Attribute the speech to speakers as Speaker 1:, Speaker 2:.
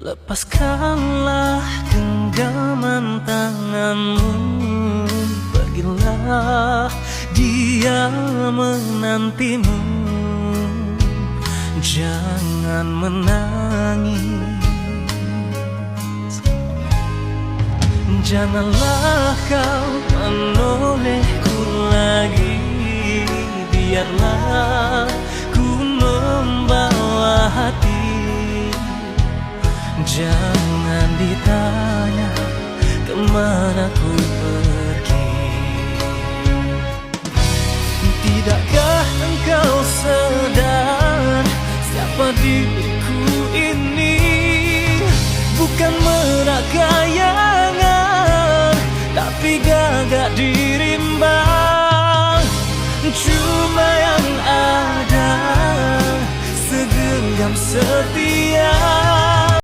Speaker 1: Lepaskanlah genggaman tanganmu. Pergilah dia menantimu. Jangan menangis. Janganlah kau menolehku lagi. Biarlah Jangan ditanya ke mana ku pergi. Tidakkah engkau sadar siapa diriku ini? Bukan merak kayangan tapi gagak dirimba Cuma yang ada segenggam setia